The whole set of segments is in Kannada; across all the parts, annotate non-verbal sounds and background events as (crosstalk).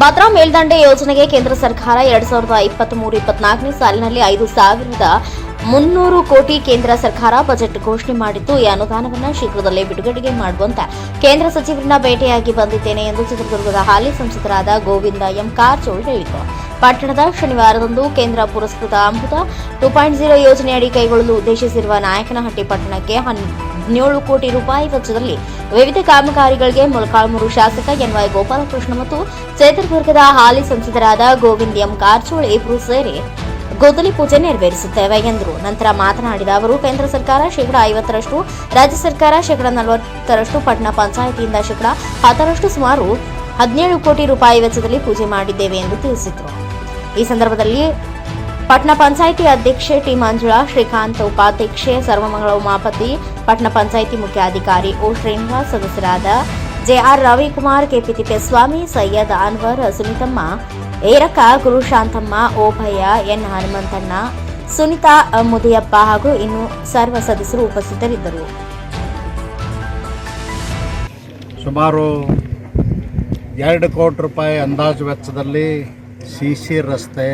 ಭದ್ರಾ ಮೇಲ್ದಂಡೆ ಯೋಜನೆಗೆ ಕೇಂದ್ರ ಸರ್ಕಾರ ಎರಡ್ ಸಾವಿರದ ಇಪ್ಪತ್ತ್ ಮೂರು ಇಪ್ಪತ್ನಾಲ್ಕನೇ ಸಾಲಿನಲ್ಲಿ ಐದು ಸಾವಿರದ ಮುನ್ನೂರು ಕೋಟಿ ಕೇಂದ್ರ ಸರ್ಕಾರ ಬಜೆಟ್ ಘೋಷಣೆ ಮಾಡಿದ್ದು, ಈ ಅನುದಾನವನ್ನು ಶೀಘ್ರದಲ್ಲೇ ಬಿಡುಗಡೆಗೆ ಮಾಡುವಂತೆ ಕೇಂದ್ರ ಸಚಿವರನ್ನ ಭೇಟಿಯಾಗಿ ಬಂದಿದ್ದೇನೆ ಎಂದು ಚಿತ್ರದುರ್ಗದ ಹಾಲಿ ಸಂಸದರಾದ ಗೋವಿಂದ ಎಂ ಕಾರಜೋಳ್ ಹೇಳಿದರು. ಪಟ್ಟಣದ ಶನಿವಾರದಂದು ಕೇಂದ್ರ ಪುರಸ್ಕೃತ ಅಮೃತ ಟೂ ಪಾಯಿಂಟ್ ಜೀರೋ ಯೋಜನೆಯಡಿ ಕೈಗೊಳ್ಳಲು ಉದ್ದೇಶಿಸಿರುವ ನಾಯಕನಹಟ್ಟಿ ಪಟ್ಟಣಕ್ಕೆ ಹದಿನೇಳು ಕೋಟಿ ರೂಪಾಯಿ ವೆಚ್ಚದಲ್ಲಿ ವಿವಿಧ ಕಾಮಗಾರಿಗಳಿಗೆ ಮೊಳಕಾಲ್ಮೂರು ಶಾಸಕ ಎನ್ವೈ ಗೋಪಾಲಕೃಷ್ಣ ಮತ್ತು ಚಿತ್ರದುರ್ಗದ ಹಾಲಿ ಸಂಸದರಾದ ಗೋವಿಂದ್ ಎಂ ಕಾರಜೋಳ ಇಬ್ಬರು ಸೇರಿ ಗೋದಲಿ ಪೂಜೆ ನೆರವೇರಿಸುತ್ತೇವೆ ಎಂದರು. ನಂತರ ಮಾತನಾಡಿದ ಅವರು, ಕೇಂದ್ರ ಸರ್ಕಾರ ಶೇಕಡ ಐವತ್ತರಷ್ಟು, ರಾಜ್ಯ ಸರ್ಕಾರ ಶೇಕಡ ನಲವತ್ತರಷ್ಟು ಪಟ್ಟಣ ಪಂಚಾಯಿತಿಯಿಂದ ಶೇಕಡ ಹತ್ತರಷ್ಟು ಸುಮಾರು ಹದಿನೇಳು ಕೋಟಿ ರೂಪಾಯಿ ವೆಚ್ಚದಲ್ಲಿ ಪೂಜೆ ಮಾಡಿದ್ದೇವೆ ಎಂದು ತಿಳಿಸಿದರು. ಈ ಸಂದರ್ಭದಲ್ಲಿ ಪಟ್ಟಣ ಪಂಚಾಯಿತಿ ಅಧ್ಯಕ್ಷೆ ಟಿ ಮಂಜುಳಾ ಶ್ರೀಕಾಂತ್ ಉಪಾಧ್ಯಕ್ಷೆ ಸರ್ವಮಂಗಳ ಉಮಾಪತಿ ಪಟ್ಟಣ ಪಂಚಾಯಿತಿ ಮುಖ್ಯಾಧಿಕಾರಿ ಓ ಶ್ರೀನಿವಾಸ್, ಸದಸ್ಯರಾದ JR Ravikumar KP Thippeswamy, Syed Anwar, Sunithamma Eraka Gurushanthamma Obhayya N. Hanumanthanna, Sunitha Mudiyappa ಹಾಗೂ ಇನ್ನು ಸರ್ವ ಸದಸ್ಯರು ಉಪಸ್ಥಿತರಿದ್ದರು. ಸುಮಾರು ಎರಡು ಕೋಟಿ ರೂಪಾಯಿ ಅಂದಾಜು ವೆಚ್ಚದಲ್ಲಿ ಸಿ ಸಿ ರಸ್ತೆ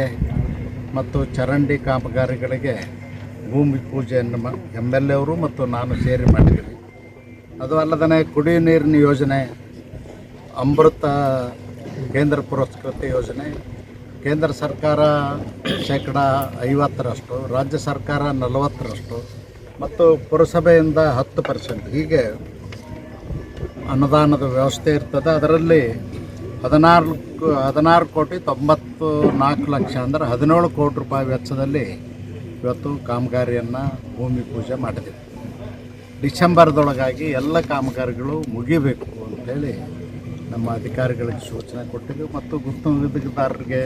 ಮತ್ತು ಚರಂಡಿ ಕಾಮಗಾರಿಗಳಿಗೆ ಭೂಮಿ ಪೂಜೆಯನ್ನು ಎಂ ಎಲ್ ಎವರು ಮತ್ತು ನಾನು ಸೇರಿ ಮಾಡಿದ್ದೀವಿ. ಅದು ಅಲ್ಲದೇ ಕುಡಿಯುವ ನೀರಿನ ಯೋಜನೆ, ಅಮೃತ ಕೇಂದ್ರ ಪುರಸ್ಕೃತ ಯೋಜನೆ, ಕೇಂದ್ರ ಸರ್ಕಾರ ಶೇಕಡ ಐವತ್ತರಷ್ಟು, ರಾಜ್ಯ ಸರ್ಕಾರ ನಲವತ್ತರಷ್ಟು ಮತ್ತು ಪುರಸಭೆಯಿಂದ ಹತ್ತು ಪರ್ಸೆಂಟ್. ಹೀಗೆ ಅನುದಾನದ ವ್ಯವಸ್ಥೆ ಇರ್ತದೆ. ಅದರಲ್ಲಿ ಹದಿನಾಲ್ಕು ಹದಿನಾರು ಕೋಟಿ ತೊಂಬತ್ತು ನಾಲ್ಕು ಲಕ್ಷ ಅಂದರೆ ಹದಿನೇಳು ಕೋಟಿ ರೂಪಾಯಿ ವೆಚ್ಚದಲ್ಲಿ ಇವತ್ತು ಕಾಮಗಾರಿಯನ್ನು ಭೂಮಿ ಪೂಜೆ ಮಾಡಿದೆವು ಡಿಸೆಂಬರ್ದೊಳಗಾಗಿ ಎಲ್ಲ ಕಾಮಗಾರಿಗಳು ಮುಗಿಬೇಕು ಅಂತೇಳಿ ನಮ್ಮ ಅಧಿಕಾರಿಗಳಿಗೆ ಸೂಚನೆ ಕೊಟ್ಟಿದ್ದು ಮತ್ತು ಗುತ್ತಿಗೆದಾರರಿಗೆ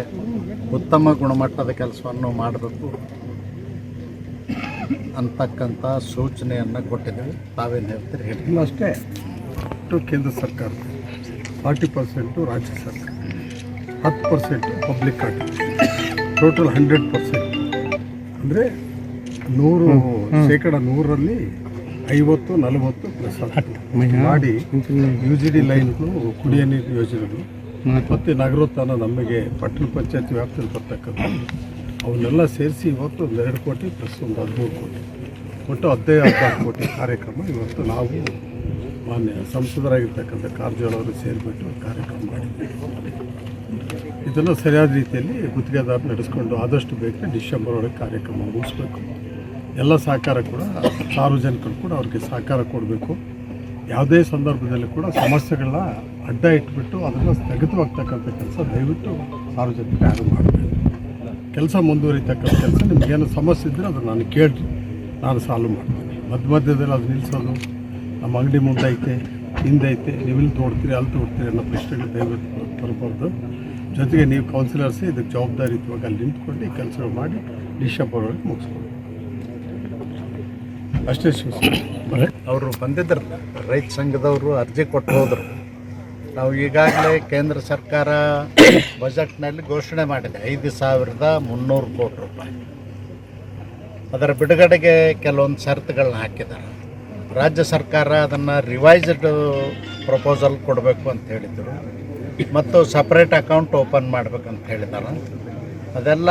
ಉತ್ತಮ ಗುಣಮಟ್ಟದ ಕೆಲಸವನ್ನು ಮಾಡಬೇಕು ಅಂತಕ್ಕಂಥ ಸೂಚನೆಯನ್ನು ಕೊಟ್ಟಿದ್ದೇವೆ. ತಾವೇನು ಹೇಳ್ತೀರಿ? ಹೇಳ್ತೀವಿ ಅಷ್ಟೇ. ಕೇಂದ್ರ ಸರ್ಕಾರ ಫಾರ್ಟಿ ಪರ್ಸೆಂಟು ರಾಜ್ಯ ಸರ್ಕಾರ ಹತ್ತು percent public total hundred percent. ಅಂದರೆ ನೂರು ಶೇಕಡ ನೂರರಲ್ಲಿ ಐವತ್ತು ನಲವತ್ತು ಪ್ಲಸ್ ಮಾಡಿ ಯು ಜಿ ಡಿ ಲೈನ್ಗಳು ಕುಡಿಯೋ ನೀರು ಯೋಜನೆಗಳು. ಮತ್ತು ನಗರೋತ್ಥಾನ ನಮಗೆ ಪಟ್ಟಣ ಪಂಚಾಯತ್ ವ್ಯಾಪ್ತಿಯಲ್ಲಿ ಬರ್ತಕ್ಕಂಥ ಅವನ್ನೆಲ್ಲ ಸೇರಿಸಿ ಇವತ್ತು ಒಂದು ಎರಡು ಕೋಟಿ ಪ್ಲಸ್ ಒಂದು ಹದಿಮೂರು ಕೋಟಿ. ಒಟ್ಟು ಹದಿನೈದು ಹದಿನಾರು ಕೋಟಿ ಕಾರ್ಯಕ್ರಮ ಇವತ್ತು ನಾವು ಮಾನ್ಯ ಸಂಸದರಾಗಿರ್ತಕ್ಕಂಥ ಕಾರಜೋಳ ಅವರು ಸೇರಿಬಿಟ್ಟು ಕಾರ್ಯಕ್ರಮ ಮಾಡಿದ್ವಿ ಇದನ್ನು ಸರಿಯಾದ ರೀತಿಯಲ್ಲಿ ಗುತ್ತಿಗೆದಾರ ನಡೆಸ್ಕೊಂಡು ಆದಷ್ಟು ಬೇಗ ಡಿಸೆಂಬರ್ ಒಳಗೆ ಕಾರ್ಯಕ್ರಮ ಮುಗಿಸ್ಬೇಕು. ಎಲ್ಲ ಸಹಕಾರ ಕೂಡ ಸಾರ್ವಜನಿಕರು ಕೂಡ ಅವ್ರಿಗೆ ಸಹಕಾರ ಕೊಡಬೇಕು. ಯಾವುದೇ ಸಂದರ್ಭದಲ್ಲಿ ಕೂಡ ಸಮಸ್ಯೆಗಳನ್ನ ಅಡ್ಡ ಇಟ್ಬಿಟ್ಟು ಅದನ್ನು ಸ್ಥಗಿತವಾಗ್ತಕ್ಕಂಥ ಕೆಲಸ ದಯವಿಟ್ಟು ಸಾರ್ವಜನಿಕರು ಯಾರು ಮಾಡಬೇಕು ಕೆಲಸ ಮುಂದುವರಿತಕ್ಕಂಥ ಕೆಲಸ, ನಿಮಗೇನು ಸಮಸ್ಯೆ ಇದ್ದರೆ ಅದನ್ನು ನಾನು ಕೇಳಿ ನಾನು ಸಾಲ್ವ್ ಮಾಡ್ತೀನಿ. ಮಧ್ಯ ಮಧ್ಯದಲ್ಲಿ ಅದು ನಿಲ್ಲಿಸೋದು ನಮ್ಮ ಅಂಗಡಿ ಮುಂದೈತೆ, ಹಿಂದೈತೆ ನೀವು ಇಲ್ಲಿ ತೋಡ್ತೀರಿ, ಅಲ್ಲಿ ತೋಡ್ತೀರಿ ಅನ್ನೋ ಪ್ರಶ್ನೆಗಳು ದಯವಿಟ್ಟು ಬರಬಾರ್ದು ಜೊತೆಗೆ ನೀವು ಕೌನ್ಸಿಲರ್ಸ್ ಇದಕ್ಕೆ ಜವಾಬ್ದಾರಿಯುತವಾಗಿ ಅಲ್ಲಿ ನಿಂತ್ಕೊಂಡು ಈ ಕೆಲಸಗಳು ಮಾಡಿ ಡಿಸೆಂಬರ್ ಒಳಗೆ ಮುಗಿಸ್ಕೊಂಡು ಅಷ್ಟೇ ಶಿವಸೇನೆ. ಅವರು ಬಂದಿದ್ದರು ರೈತ ಸಂಘದವರು ಅರ್ಜಿ ಕೊಟ್ಟು ಹೋದರು. ನಾವು ಈಗಾಗಲೇ ಕೇಂದ್ರ ಸರ್ಕಾರ ಬಜೆಟ್ನಲ್ಲಿ ಘೋಷಣೆ ಮಾಡಿದೆ, ಐದು ಸಾವಿರದ ಮುನ್ನೂರು ಕೋಟಿ ರೂಪಾಯಿ. ಅದರ ಬಿಡುಗಡೆಗೆ ಕೆಲವೊಂದು ಷರತ್ತುಗಳನ್ನ ಹಾಕಿದ್ದಾರೆ. ರಾಜ್ಯ ಸರ್ಕಾರ ಅದನ್ನು ರಿವೈಸ್ಡ್ ಪ್ರಪೋಸಲ್ ಕೊಡಬೇಕು ಅಂತ ಹೇಳಿದರು. ಮತ್ತು ಸಪ್ರೇಟ್ ಅಕೌಂಟ್ ಓಪನ್ ಮಾಡಬೇಕಂತ ಹೇಳಿದ್ದಾರೆ ಅದೆಲ್ಲ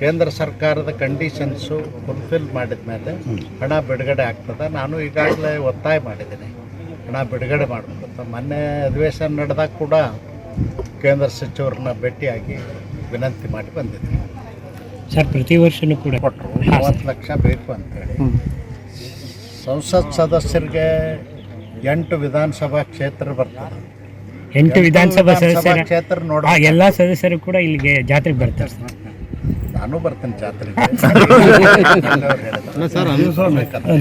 ಕೇಂದ್ರ ಸರ್ಕಾರದ ಕಂಡೀಷನ್ಸು ಫುಲ್ಫಿಲ್ ಮಾಡಿದ ಮೇಲೆ ಹಣ ಬಿಡುಗಡೆ ಆಗ್ತದೆ. ನಾನು ಈಗಾಗಲೇ ಒತ್ತಾಯ ಮಾಡಿದ್ದೀನಿ. ಹಣ ಬಿಡುಗಡೆ ಮಾಡಬೇಕು. ಅಂತ ಮೊನ್ನೆ ಅಧಿವೇಶನ ನಡೆದಾಗ ಕೂಡ ಕೇಂದ್ರ ಸಚಿವರನ್ನ ಭೇಟಿಯಾಗಿ ವಿನಂತಿ ಮಾಡಿ ಬಂದಿದ್ದೀನಿ. ಸರ್ ಪ್ರತಿ ವರ್ಷನೂ ಕೂಡ ಕೊಟ್ಟರು. ಮೂವತ್ತು ಲಕ್ಷ ಬೇಕು ಅಂತೇಳಿ ಸಂಸತ್ ಸದಸ್ಯರಿಗೆ ಎಂಟು ವಿಧಾನಸಭಾ ಕ್ಷೇತ್ರ ಬರ್ತದೆ. ಎಂಟು ವಿಧಾನಸಭಾ ಸದಸ್ಯರ ಕ್ಷೇತ್ರ ನೋಡ ಆ, ಎಲ್ಲಾ ಸದಸ್ಯರು ಕೂಡ ಇಲ್ಲಿಗೆ ಜಾತ್ರೆಗೆ ಬರ್ತಾರೆ ಸರ್. ನಾನು ಬರ್ತೇನೆ ಜಾತ್ರೆಗೆ. (laughs)